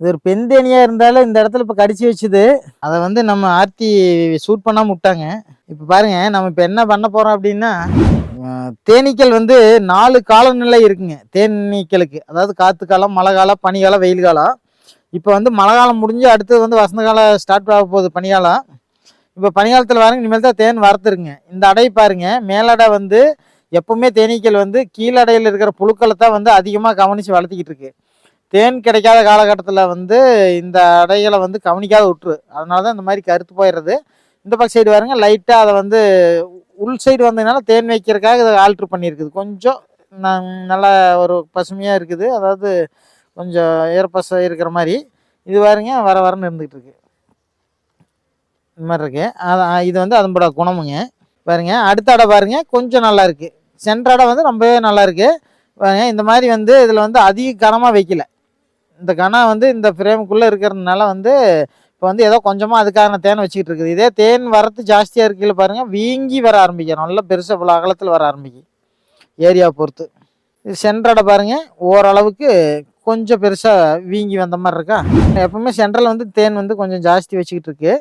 இது ஒரு பெண் தேனியாக இருந்தாலும் இந்த இடத்துல இப்போ கடிச்சு வச்சுது. அதை வந்து நம்ம ஆர்த்தி ஷூட் பண்ணாமல் விட்டாங்க. இப்போ பாருங்கள் நம்ம இப்போ என்ன பண்ண போகிறோம் அப்படின்னா தேனீக்கள் வந்து நாலு காலநிலை இருக்குங்க. தேனீக்களுக்கு. அதாவது காற்று காலம் மழை காலம் பனிக்காலம் வெயில் காலம். இப்போ வந்து மழை காலம் முடிஞ்சு அடுத்தது வந்து வசந்த காலம் ஸ்டார்ட் ஆக போகுது பனிகாலம் இப்போ பனிகாலத்தில் பாருங்க இனிமேல் தான் தேன் வரத்துருங்க இந்த அடை பாருங்கள் மேலடை வந்து எப்பவுமே தேனீக்கள் வந்து கீழடையில் இருக்கிற புழுக்களை தான் வந்து அதிகமாக கவனித்து வளர்த்திக்கிட்டு இருக்கு. தேன் கிடைக்காத காலகட்டத்தில் வந்து இந்த அடைகளை வந்து கவனிக்காத விட்டுரு அதனால தான் இந்த மாதிரி கருத்து போயிடுறது. இந்த பக்கம் சைடு பாருங்க லைட்டாக அதை வந்து உள் சைடு வந்ததுனால தேன் வைக்கிறதுக்காக இதை ஆல்ட்ரு பண்ணியிருக்குது. கொஞ்சம் ந- நல்லா ஒரு பசுமையாக இருக்குது. அதாவது கொஞ்சம் ஈரப்பசம் இருக்கிற மாதிரி. இது பாருங்க வர வரன்னு இருந்துகிட்டு இருக்கு. இந்த மாதிரி இருக்கு. அதான் இது வந்து அதனோட குணமுங்க. பாருங்க அடுத்த அடை பாருங்க கொஞ்சம் நல்லா இருக்கு. சென்ற அடை வந்து ரொம்பவே நல்லா இருக்கு. பாருங்க இந்த மாதிரி வந்து இதில் வந்து அதிக கனமாக வைக்கல. இந்த கனம் வந்து இந்த ஃப்ரேமுக்குள்ளே இருக்கிறதுனால வந்து இப்போ வந்து ஏதோ கொஞ்சமாக அதுக்கான தேன் வச்சுக்கிட்டு இருக்குது இதே தேன் வரத்து ஜாஸ்தியாக இருக்கையில் பாருங்கள் வீங்கி வர ஆரம்பிக்கும். நல்லா பெருசாக இவ்வளோ அகலத்தில் வர ஆரம்பிக்கும். ஏரியாவை பொறுத்து. இது சென்டரை பாருங்க. ஓரளவுக்கு கொஞ்சம் பெருசாக வீங்கி வந்த மாதிரி இருக்கா? எப்பவுமே சென்ட்ரல் வந்து தேன் வந்து கொஞ்சம் ஜாஸ்தி வச்சுக்கிட்டு இருக்கு